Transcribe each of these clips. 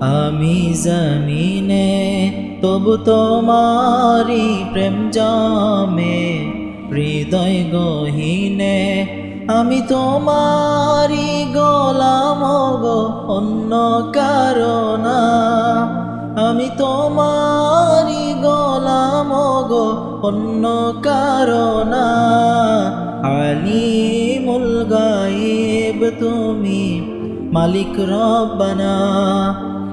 আমি জমিনে, তবু তোমারি প্রেম জমে, হৃদয় গহীনে, আমি তোমারি গোলাম গো, অন্য কারণা আমি তোমারি গোলাম গো, অন্য কারণা আলিমুল গায়েব তুমি মালিক রব্বানা।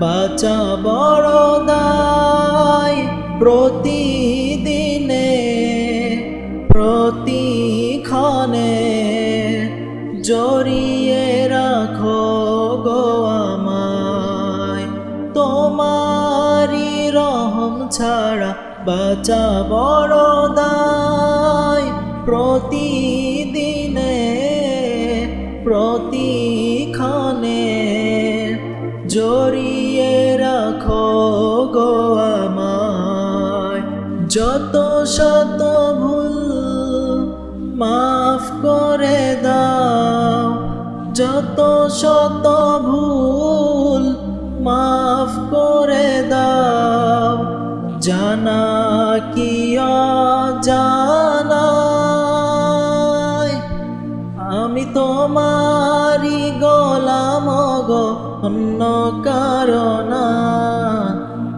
বাঁচা বড় প্রতিদিনে প্রতিক্ষণে জড়িয়ে রাখো গো আমায়। তোমারি রহম ছাড়া বাঁচা বড় প্রতিদিনে প্রতিক্ষণে জড়িয়ে শত ভুল মাফ করে দাও। যত শত ভুল মাফ করে দাও। জানা কি জানাই আমি তোমারি গোলাম গো, অন্য কারণা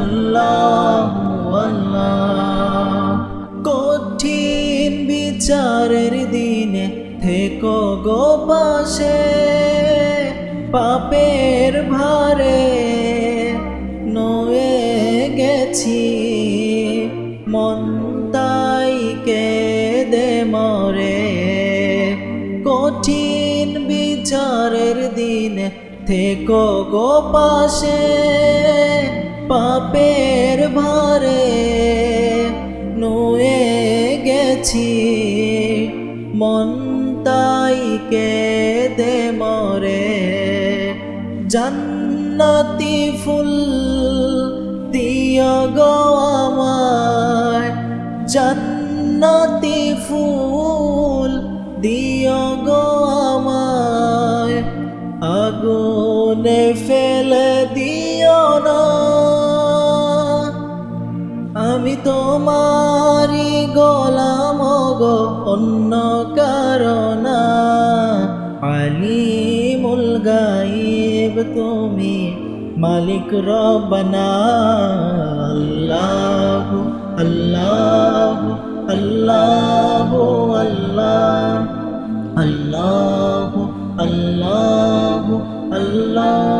আল্লাহ কঠিন বিচারের দিনে থেকো গো পাশে, পাপের ভারে নয়ে গেছি। মন তাই দে মরে। কঠিন বিচারের দিনে থেকো গো পাশে পাপের ভারে নুয়ে গেছি। মন তাই দে মরে। জান্নাতি ফুল দিয় গো আমায়। জান্নাতি ফুল দিয় গো আমায়। আগুনে ফেলে তোমারি গোলাম গো, অন্য কারণা। আলিমুল গায়েব তুমি, মালিক রবনা আল্লাহ আল্লাহ আল্লাহ আল্লাহ। আল্লাহ আল্লাহ আল্লাহ।